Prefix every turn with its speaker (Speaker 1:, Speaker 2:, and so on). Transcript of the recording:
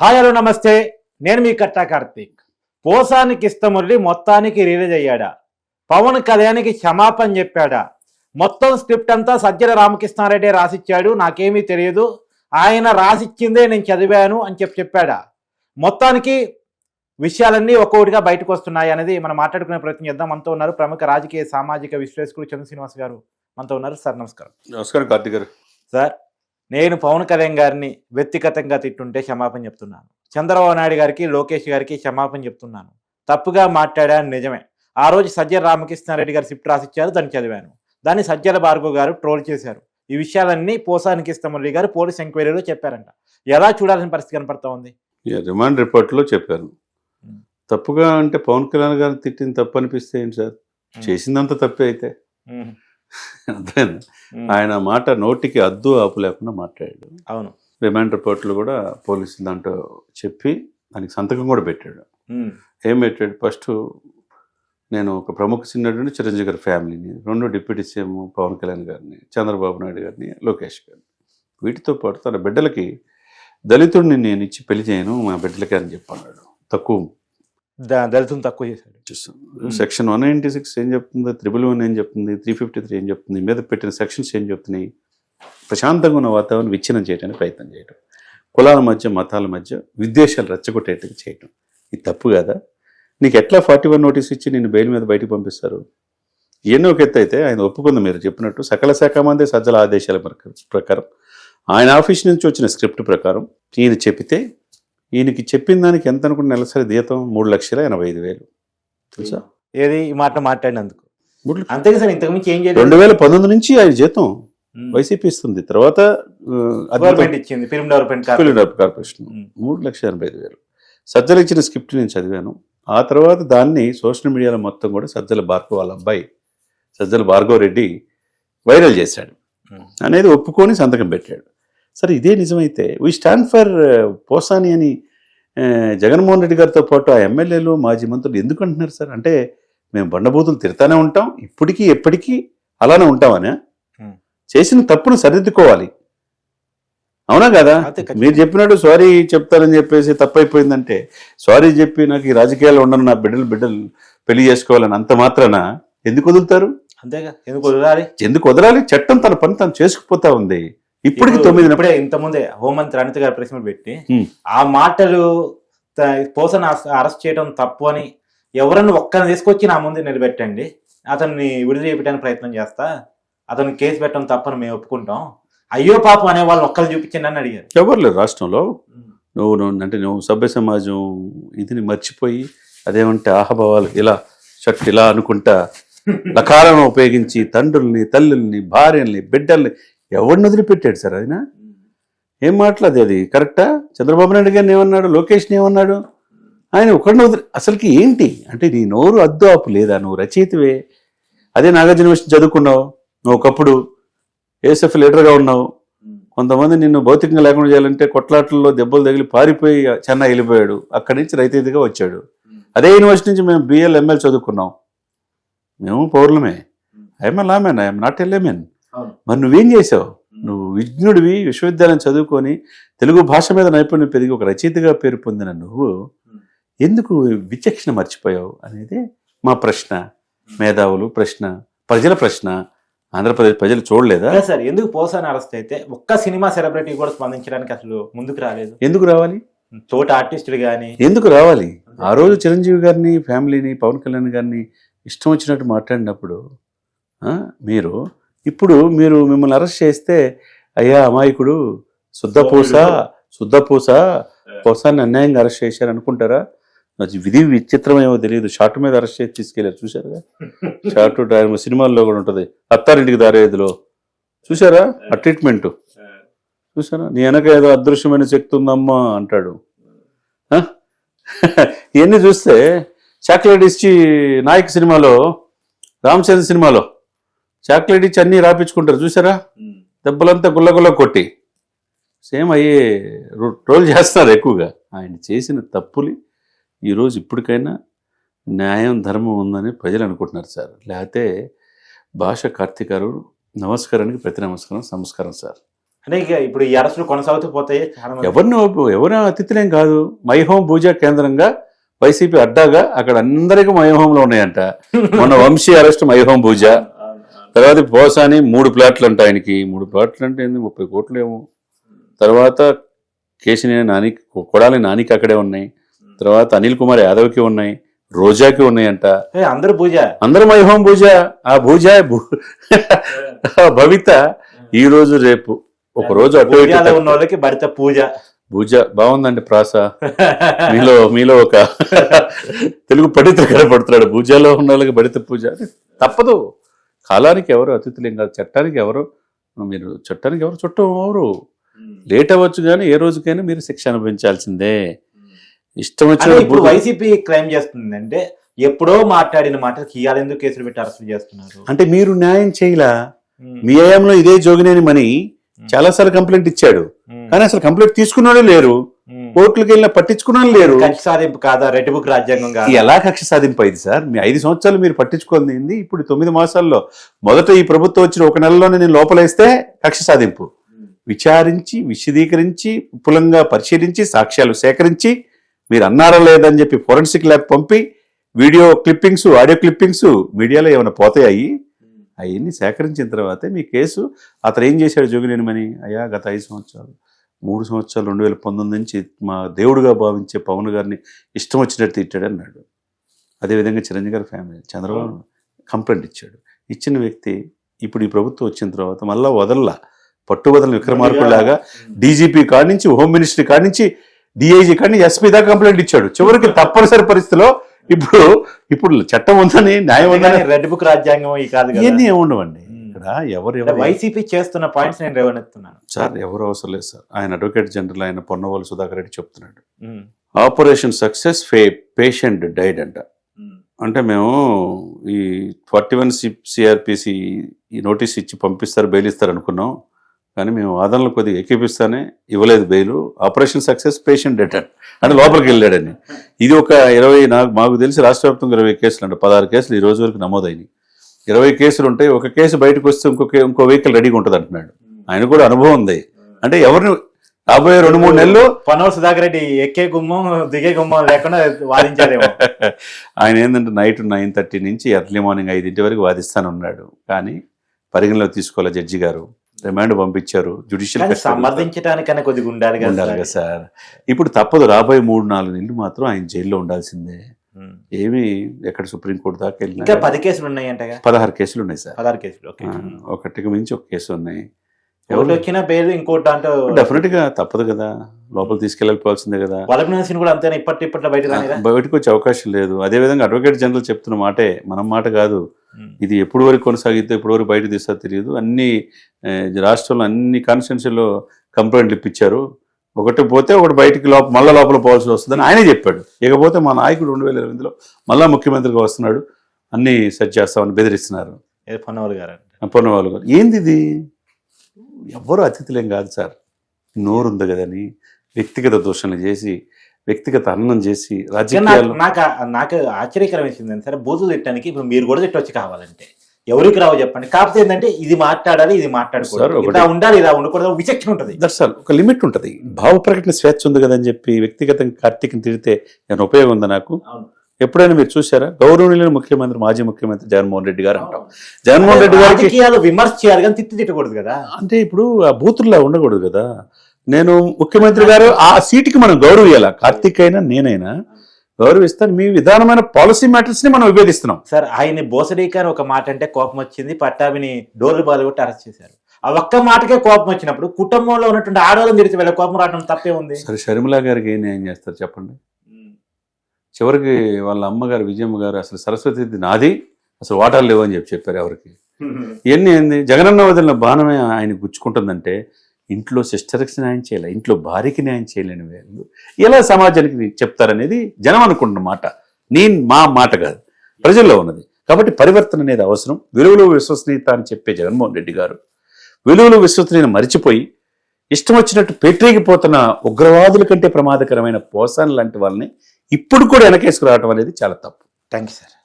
Speaker 1: Hi hello నమస్తే. నేను మీ కట్టా కార్తీక్. పోసానికి ఇష్టమురళి మొత్తానికి రిలీజ్ అయ్యాడా? పవన్ కళ్యాణ్కి క్షమాపణ చెప్పాడా? మొత్తం స్క్రిప్ట్ అంతా సజ్జల రామకృష్ణారెడ్డి రాసిచ్చాడు. నాకేమీ తెలియదు. ఆయన రాసిచ్చిందే నేను చదివాను అని చెప్పి చెప్పాడా? మొత్తానికి విషయాలన్నీ ఒక్కొక్కటిగా బయటకు వస్తున్నాయి అనేది మనం మాట్లాడుకునే ప్రయత్నం చేద్దాం. మనతో ఉన్నారు ప్రముఖ రాజకీయ సామాజిక విశ్లేషకుడు చంద్ర శ్రీనివాస్ గారు. మనతో ఉన్నారు. సార్ నమస్కారం.
Speaker 2: నమస్కారం కార్తీక్ గారు.
Speaker 1: సార్ నేను పవన్ కళ్యాణ్ గారిని వ్యక్తిగతంగా తిట్టుంటే క్షమాపణ చెప్తున్నాను. చంద్రబాబు నాయుడు గారికి లోకేష్ గారికి క్షమాపణ చెప్తున్నాను. తప్పుగా మాట్లాడాను నిజమే. ఆ రోజు సజ్జల రామకృష్ణారెడ్డి గారు సిఫ్ట్ రాసిచ్చారు దాన్ని చదివాను. దాన్ని సజ్జల భార్గవ్ గారు ట్రోల్ చేశారు. ఈ విషయాలన్నీ పోసానికి ఇష్టమల్లి గారు పోలీస్ ఎంక్వైరీలో చెప్పారంట. ఎలా చూడాల్సిన పరిస్థితి కనపడతా ఉంది?
Speaker 2: రిమాండ్ రిపోర్ట్లో చెప్పారు. తప్పుగా అంటే పవన్ కళ్యాణ్ గారిని తిట్టిన తప్పు అనిపిస్తే ఏంటి సార్? చేసిందంత తప్పే అయితే. అర్థమైంది?
Speaker 1: ఉమ్,
Speaker 2: ఆయన మాట నోటికి అద్దు ఆపు లేకుండా మాట్లాడాడు.
Speaker 1: అవును.
Speaker 2: రిమాండ్ రిపోర్ట్లు కూడా పోలీసు దాంట్లో చెప్పి దానికి సంతకం కూడా పెట్టాడు. ఏం పెట్టాడు? ఫస్ట్ నేను ఒక ప్రముఖ చిన్నటువంటి చిరంజీవి గారి ఫ్యామిలీని రెండు డిప్యూటీ సీఎం పవన్ కళ్యాణ్ గారిని చంద్రబాబు నాయుడు గారిని లోకేష్ గారిని. వీటితో పాటు తన బిడ్డలకి దళితుడిని నేను ఇచ్చి పెళ్ళి చేయను మా బిడ్డలకి అని చెప్పన్నాడు. తక్కువ
Speaker 1: దళితం తక్కువ చేశాడు.
Speaker 2: సెక్షన్ వన్ నైంటీ సిక్స్ ఏం చెప్తుంది? త్రిబుల్ వన్ ఏం చెప్తుంది? త్రీ ఫిఫ్టీ త్రీ ఏం చెప్తుంది? మీద పెట్టిన సెక్షన్స్ ఏం చెప్తున్నాయి? ప్రశాంతంగా ఉన్న వాతావరణం విచ్ఛిన్నం చేయడానికి ప్రయత్నం చేయడం కులాల మధ్య మతాల మధ్య విద్వేషాలు రెచ్చగొట్టేట్టుగా చేయటం. ఇది తప్పు కదా? నీకు ఎట్లా ఫార్టీ వన్ నోటీస్ ఇచ్చి నేను బెయిల్ మీద బయటకు పంపిస్తారు? ఎన్నో ఒక ఎత్తు అయితే ఆయన ఒప్పుకుంది మీరు చెప్పినట్టు. సకల శాఖ మంది సజ్జల ఆదేశాల ప్రకారం. ఆయన ఆఫీస్ నుంచి వచ్చిన స్క్రిప్ట్ ప్రకారం ఈయన చెప్తే ఈయనకి చెప్పిన దానికి ఎంత అనుకున్న నెలసరి జీతం మూడు లక్షల ఎనభై ఐదు వేలు. తెలుసా?
Speaker 1: ఏది? ఈ మాట మాట్లాడినందుకు. అంతే సార్ ఏం చేయలేదు.
Speaker 2: రెండు వేల పంతొమ్మిది నుంచి ఆయన జీతం వైసీపీ ఇస్తుంది. తర్వాత
Speaker 1: గవర్నమెంట్ ఇచ్చింది film development
Speaker 2: film develop corporation మూడు లక్షల ఎనభై ఐదు వేలు. సజ్జలు ఇచ్చిన స్క్రిప్ట్ నేను చదివాను. ఆ తర్వాత దాన్ని సోషల్ మీడియాలో మొత్తం కూడా సజ్జల భార్గవ్ వాళ్ళ అబ్బాయి సజ్జల భార్గవ్ రెడ్డి వైరల్ చేశాడు. అనేది ఒప్పుకొని సంతకం పెట్టాడు. సరే ఇదే నిజమైతే వీ స్టాండ్ ఫర్ పోసాని అని ఆ, జగన్మోహన్ రెడ్డి గారితో పాటు ఆ ఎమ్మెల్యేలు మాజీ మంత్రులు ఎందుకు అంటున్నారు సార్? అంటే మేము బండబూతులు తిడతానే ఉంటాం ఇప్పటికీ ఎప్పటికీ అలానే ఉంటామనే?
Speaker 1: ఉమ్.
Speaker 2: చేసిన తప్పును సరిదిద్దుకోవాలి. అవునా కదా. మీరు చెప్పినట్టు సారీ చెప్తారని చెప్పేసి తప్పైపోయిందంటే సారీ చెప్పి నాకు ఈ రాజకీయాల్లో ఉండను నా బిడ్డలు బిడ్డలు పెళ్ళి చేసుకోవాలని అంత మాత్రాన? ఎందుకు వదులుతారు?
Speaker 1: అంతేగా ఎందుకు వదలాలి?
Speaker 2: ఎందుకు వదలాలి? చట్టం తన పని తను చేసుకుపోతా ఉంది. ఇప్పటికి తొమ్మిది
Speaker 1: ఇప్పుడే ఇంత ముందే హోంమంత్రి అనిత గారు ప్రెస్ మీట్ పెట్టి. ఆ మాటలు పోసన్ అరెస్ట్ చేయడం తప్పు అని ఎవరన్నా ఒక్కరిని తీసుకొచ్చి నా ముందు నిలబెట్టండి. అతన్ని విడుదల చేయడానికి ప్రయత్నం చేస్తా. అతను కేసు పెట్టడం తప్పని మేము ఒప్పుకుంటాం. అయ్యో పాపం అనే వాళ్ళని ఒక్కరు చూపించండి అని అడిగారు.
Speaker 2: ఎవరు లేరు రాష్ట్రంలో? నువ్వు నువ్వు అంటే నువ్వు సభ్య సమాజం ఇదిని మర్చిపోయి అదేమంటే ఆహభావాలు ఇలా షట్ ఇలా అనుకుంటా లకారం ఉపయోగించి తండ్రుల్ని తల్లుల్ని భార్యల్ని బిడ్డల్ని ఎవరిని వదిలిపెట్టాడు సార్ ఆయన? ఏం మాట్లాది అది? కరెక్టా? చంద్రబాబు నాయుడు గారిని ఏమన్నాడు? లోకేష్ని ఏమన్నాడు? ఆయన ఒకరిని వదిలి అసలుకి ఏంటి? అంటే నీ నోరు అద్దు ఆపు లేదా? నువ్వు రచయితవే. అదే నాగార్జున యూనివర్సిటీ చదువుకున్నావు. నువ్వు ఒకప్పుడు ఏఎస్ఎఫ్ లీడర్గా ఉన్నావు. కొంతమంది నిన్ను భౌతికంగా లేకుండా చేయాలంటే కొట్లాట్లలో దెబ్బలు తగిలి పారిపోయి చెన్నై వెళ్ళిపోయాడు. అక్కడి నుంచి రైతైదిగా వచ్చాడు. అదే యూనివర్సిటీ నుంచి మేము బిఎల్ ఎంఎల్ చదువుకున్నాం. మేము పౌర్లమే. I'm a man I'm not layman మరి నువ్వేం చేసావు? నువ్వు విజ్ఞుడివి విశ్వవిద్యాలయం చదువుకొని తెలుగు భాష మీద నైపుణ్యం పెరిగి ఒక రచయితగా పేరు పొందిన నువ్వు ఎందుకు విచక్షణ మర్చిపోయావు అనేది మా ప్రశ్న. మేధావులు ప్రశ్న ప్రజల ప్రశ్న. ఆంధ్రప్రదేశ్ ప్రజలు చూడలేదా?
Speaker 1: సార్ ఎందుకు పోసాన్ అరెస్ట్ అయితే ఒక్క సినిమా సెలబ్రిటీ కూడా స్పందించడానికి అసలు ముందుకు రాలేదు.
Speaker 2: ఎందుకు రావాలి?
Speaker 1: తోటి ఆర్టిస్టులు కానీ
Speaker 2: ఎందుకు రావాలి? ఆ రోజు చిరంజీవి గారిని ఫ్యామిలీని పవన్ కళ్యాణ్ గారిని ఇష్టం వచ్చినట్టు మాట్లాడినప్పుడు మీరు ఇప్పుడు మీరు మిమ్మల్ని అరెస్ట్ చేస్తే అయ్యా అమాయకుడు శుద్ధపూస శుద్ధపూస పూసాన్ని అన్యాయంగా అరెస్ట్ చేశారు అనుకుంటారా? నాకు విధి విచిత్రమేమో తెలియదు. షార్ట్ మీద అరెస్ట్ చేసి తీసుకెళ్ళారు. చూసారుగా షార్ట్ డ్రైవ్ సినిమాల్లో కూడా ఉంటది. అత్తారింటికి దారేదిలో. చూసారా ఆ. ట్రీట్మెంట్. చూసారా నీ వెనక ఏదో అదృశ్యమైన శక్తి ఉందమ్మా అంటాడు? ఇవన్నీ చూస్తే చాక్లెట్ ఇచ్చి నాయక్ సినిమాలో రామచంద్ర సినిమాలో చాక్లెట్ ఇచ్చి అన్నీ రాపించుకుంటారు. చూసారా? దెబ్బలంతా గుల్లగుల్ల కొట్టి. సేమ్ అయ్యే రోల్ చేస్తారు ఎక్కువగా. ఆయన చేసిన తప్పులు ఈరోజు ఇప్పటికైనా న్యాయం ధర్మం ఉందని ప్రజలు అనుకుంటున్నారు సార్. లేకపోతే భాష కార్తీక్ గారు నమస్కారానికి ప్రతి నమస్కారం నమస్కారం సార్.
Speaker 1: అంటే ఇక ఇప్పుడు ఈ అరెస్టులు కొనసాగుతూ పోతాయి
Speaker 2: ఎవరిని ఎవరు అతిథులేం కాదు. మై హోమ్ పూజ కేంద్రంగా వైసీపీ అడ్డాగా అక్కడ అందరికీ మై హోమ్లో ఉన్నాయంట. మొన్న Vamsi arrest my home Pooja. తర్వాత పోసాని మూడు ప్లాట్లు అంట ఆయనకి. మూడు ప్లాట్లు అంటే ఏంది? ముప్పై కోట్లు ఏమో తర్వాత కేశినేని నాని కొడాలి నానికి అక్కడే ఉన్నాయి. తర్వాత అనిల్ కుమార్ యాదవ్కి ఉన్నాయి. రోజాకి ఉన్నాయంట.
Speaker 1: అందరూ పూజ.
Speaker 2: అందరూ హోమ్ పూజ. ఆ పూజ భవిత ఈ రోజు రేపు ఒక రోజు
Speaker 1: ఉన్న వాళ్ళకి భర్త పూజ.
Speaker 2: పూజ బాగుందండి ప్రాస. మీలో మీలో ఒక తెలుగు పండితులు కనపడుతున్నాడు. పూజలో ఉన్న వాళ్ళకి బడిత పూజ తప్పదు. కాలానికి ఎవరు అతిథులేం కాదు చట్టానికి ఎవరు మీరు చట్టానికి ఎవరు చుట్టం ఎవరు? లేట్ అవ్వచ్చు కానీ ఏ రోజుకైనా మీరు శిక్ష అనుభవించాల్సిందే. ఇష్టం వచ్చిన
Speaker 1: ఇప్పుడు వైసీపీ క్రైమ్ చేస్తుంది అంటే ఎప్పుడో మాట్లాడిన మాటకి ఇవాళ ఎందుకు కేసులు పెట్టి అరెస్ట్ చేస్తున్నారు?
Speaker 2: అంటే మీరు న్యాయం చేయలా? మీ హయాంలో ఇదే జోగినేని మని చాలాసార్లు కంప్లైంట్ ఇచ్చాడు. కానీ అసలు కంప్లైంట్ తీసుకున్నాడు లేరు. కోర్టులకు వెళ్ళిన పట్టించుకున్నాడు లేరు.
Speaker 1: కక్ష సాధింపు కాదా? రెడ్ బుక్ రాజ్యాంగం కాదా?
Speaker 2: ఎలా కక్ష సాధింపు అయింది సార్? మీ ఐదు సంవత్సరాలు మీరు పట్టించుకుంది ఇప్పుడు తొమ్మిది మాసాల్లో మొదట ఈ ప్రభుత్వం వచ్చిన ఒక నెలలోనే నేను లోపలేస్తే కక్ష సాధింపు. విచారించి విశదీకరించి విపులంగా పరిశీలించి సాక్ష్యాలు సేకరించి మీరు అన్నారా లేదని చెప్పి ఫోరెన్సిక్ ల్యాబ్ పంపి వీడియో క్లిప్పింగ్స్ ఆడియో క్లిప్పింగ్స్ మీడియాలో ఏమైనా పోతాయి అవన్నీ సేకరించిన తర్వాతే మీ కేసు. అతను ఏం చేశాడు జోగినేని మని అయ్యా గత ఐదు సంవత్సరాలు. మూడు సంవత్సరాలు రెండు వేల పంతొమ్మిది నుంచి మా దేవుడిగా భావించే పవన్ గారిని ఇష్టం వచ్చినట్టు తిట్టాడు అన్నాడు. అదేవిధంగా చిరంజీవి గారి ఫ్యామిలీ చంద్రబాబు కంప్లైంట్ ఇచ్చాడు. ఇచ్చిన వ్యక్తి ఇప్పుడు ఈ ప్రభుత్వం వచ్చిన తర్వాత మళ్ళా వదల్లా. పట్టుబదల విక్రమార్కుల్లాగా డీజీపీ కాడి నుంచి హోమ్ మినిస్ట్రీ కాడి నుంచి డిఐజీ కాడి నుంచి ఎస్పీ దాకా కంప్లైంట్ ఇచ్చాడు. చివరికి తప్పనిసరి పరిస్థితిలో ఇప్పుడు ఇప్పుడు చట్టం ఉందని న్యాయం ఉందని
Speaker 1: రెడ్ బుక్ రాజ్యాంగం ఈ కాదు
Speaker 2: ఏముండవండి?
Speaker 1: ఉమ్.
Speaker 2: ఇక్కడ ఎవరు
Speaker 1: వైసీపీ చేస్తున్న పాయింట్స్ నేను రేవనెత్తున్నాను.
Speaker 2: సార్ ఎవరు అవసరం లేదు సార్. ఆయన అడ్వకేట్ జనరల్ ఆయన పొన్నవాళ్ళు సుధాకర్ రెడ్డి చెప్తున్నాడు. ఆపరేషన్ సక్సెస్ ఫే పేషెంట్ డైడ్ అంట. అంటే మేము ఈ ఫార్టీ వన్ సి సిఆర్పిసి ఈ నోటీస్ ఇచ్చి పంపిస్తారు బెయిల్ ఇస్తారు అనుకున్నాం. కానీ మేము వాదనలు కొద్దిగా ఎక్కిపిస్తానే ఇవ్వలేదు bail operation success patient dead అంటే. లోపలికి వెళ్ళాడని. ఇది ఒక ఇరవై నాకు మాకు తెలిసి రాష్ట్ర వ్యాప్తంగా ఇరవై కేసులు అంటే. పదహారు కేసులు ఈ రోజు వరకు నమోదైనవి ఇరవై కేసులు ఉంటాయి ఒక కేసు బయటకు వస్తే ఇంకొక ఇంకో వెహికల్ రెడీగా ఉంటుంది అంటున్నాడు. ఆయన కూడా అనుభవం ఉంది. అంటే ఎవరిని రాబోయే రెండు మూడు నెలలు
Speaker 1: పనోర్ సుధాకర్ రెడ్డి ఎక్కే గుమ్మం దిగే గుమ్మం లేకుండా వాదించారేమో
Speaker 2: ఆయన ఏంటంటే నైట్ నైన్ థర్టీ నుంచి ఎర్లీ మార్నింగ్ ఐదింటి వరకు వాదిస్తానున్నాడు. కానీ పరిగణలో తీసుకోవాలి జడ్జి గారు. రిమాండ్ పంపించారు. జ్యుడిషియల్
Speaker 1: సమర్థించడానికన్నా కొద్దిగా ఉండాలి కదా
Speaker 2: ఉండాలి
Speaker 1: సార్.
Speaker 2: కదా సార్. ఇప్పుడు తప్పదు రాబోయే మూడు నాలుగు నెలలు మాత్రం ఆయన జైల్లో ఉండాల్సిందే. ఏమి ఎక్కడ సుప్రీంకోర్టు దాకా వెళ్ళినా
Speaker 1: పది కేసులు ఉన్నాయంటగా?
Speaker 2: పదహారు కేసులు ఉన్నాయి సార్.
Speaker 1: పదహారు కేసులు
Speaker 2: ఒకటికి మించి ఒక కేసు ఉన్నాయి.
Speaker 1: ఒకటి వచ్చిన పేరు ఇంకోటి అంటే
Speaker 2: డెఫినెట్గా తప్పదు కదా. లోపల తీసుకెళ్ళిపోవాల్సిందే కదా.
Speaker 1: వలపు నరసింహ కూడా అంతేనా? ఇప్పటి ఇప్పట్లో బయట
Speaker 2: బయటకు వచ్చే అవకాశం లేదు. అదే విధంగా అడ్వకేట్ జనరల్ చెప్తున్న మాటే మనం మాట కాదు. ఇది ఎప్పుడు వరకు కొనసాగితే ఎప్పుడు వరకు బయట తీస్తా తెలియదు. అన్ని రాష్ట్రంలో అన్ని కాన్స్టిట్యున్సీలో కంప్లైంట్లు ఇప్పించారు. ఒకటి పోతే ఒకటి బయటికి లోపల మళ్ళా లోపల పోవాల్సి వస్తుందని ఆయనే చెప్పాడు. ఇకపోతే మా నాయకుడు రెండు వేల ఎనిమిదిలో మళ్ళా ముఖ్యమంత్రిగా వస్తున్నాడు. అన్ని సెట్ చేస్తామని బెదిరిస్తున్నారు.
Speaker 1: పన్నవాళ్ళు గారు
Speaker 2: పొన్న వాళ్ళు కూడా. ఏంది ఇది? ఎవ్వరు అతిథులేం కాదు సార్. నోరుంది కదని వ్యక్తిగత దూషణలు చేసి వ్యక్తిగత అన్నం చేసి రాజకీయాలు
Speaker 1: నాకు నాకు ఆశ్చర్యకరం వేసింది సరే బూతులు తిట్టడానికి ఇప్పుడు మీరు కూడా తిట్టొచ్చు కావాలంటే. ఎవరికి రావు చెప్పండి. కాకపోతే ఏంటంటే ఇది మాట్లాడాలి ఇది మాట్లాడకూడదు.
Speaker 2: ఒకటి-
Speaker 1: ఇలా ఉండాలి ఇలా ఉండకూడదు విచక్షణ ఉంటుంది.
Speaker 2: దర్శల్ ఒక లిమిట్ ఉంటుంది. భావ ప్రకటన స్వేచ్ఛ ఉంది కదని చెప్పి వ్యక్తిగతంగా కార్తీక్ని తిడితే ఏమైనా ఉపయోగం ఉందా నాకు. ఎప్పుడైనా మీరు చూసారా గౌరవనీయులైన ముఖ్యమంత్రి మాజీ ముఖ్యమంత్రి జగన్మోహన్ రెడ్డి గారు అంటాం. జగన్మోహన్ రెడ్డి గారికి
Speaker 1: రాజకీయాలు విమర్శ చేయాలి కానీ తిట్టి తిట్టకూడదు కదా.
Speaker 2: అంటే ఇప్పుడు ఆ బూతుల్లో ఉండకూడదు కదా. నేను ముఖ్యమంత్రి గారు ఆ సీటుకి మనం గౌరవ ఇవ్వాలా కార్తీక్ అయినా నేనైనా గౌరవిస్తాను. మీ విధానమైన పాలసీ మ్యాటర్స్ని మనం విభేదిస్తున్నాం.
Speaker 1: సార్ ఆయన బోసడీకి అని ఒక మాట అంటే కోపం వచ్చింది. పట్టాభిని డోర్లు బాలు కొట్టి అరెస్ట్ చేశారు. ఆ ఒక్క మాటకే కోపం వచ్చినప్పుడు కుటుంబంలో ఉన్నటువంటి ఆడవాళ్ళని తిరిగి వెళ్ళే కోపం రావడం తప్పే ఉంది.
Speaker 2: సరే షర్మిలా గారికి ఏం న్యాయం చేస్తారు చెప్పండి? చివరికి వాళ్ళ అమ్మగారు విజయమ్మ గారు అసలు సరస్వతి నాది అసలు వాటాలు లేవు అని చెప్పి చెప్పారు ఎవరికి. ఇవన్నీ ఏంది? జగనన్న వదిలిన బాణమే ఆయన గుచ్చుకుంటుందంటే ఇంట్లో సిస్టర్కి న్యాయం చేయాలి? ఇంట్లో భార్యకి న్యాయం చేయలేని వీళ్ళు. ఎలా సమాజానికి చెప్తారనేది జనం అనుకుంటున్న మాట. నేను మా మాట కాదు. ప్రజల్లో ఉన్నది. కాబట్టి పరివర్తన అనేది అవసరం. విలువలు విశ్వసనీయత అని చెప్పే జగన్మోహన్ రెడ్డి గారు. విలువలు విశ్వసనీయత మరిచిపోయి ఇష్టం వచ్చినట్టు పెట్టేగిపోతున్న ఉగ్రవాదుల కంటే ప్రమాదకరమైన పోసాన్ లాంటి వాళ్ళని ఇప్పుడు కూడా వెనకేసుకురావడం అనేది చాలా తప్పు.
Speaker 1: Thank you sir.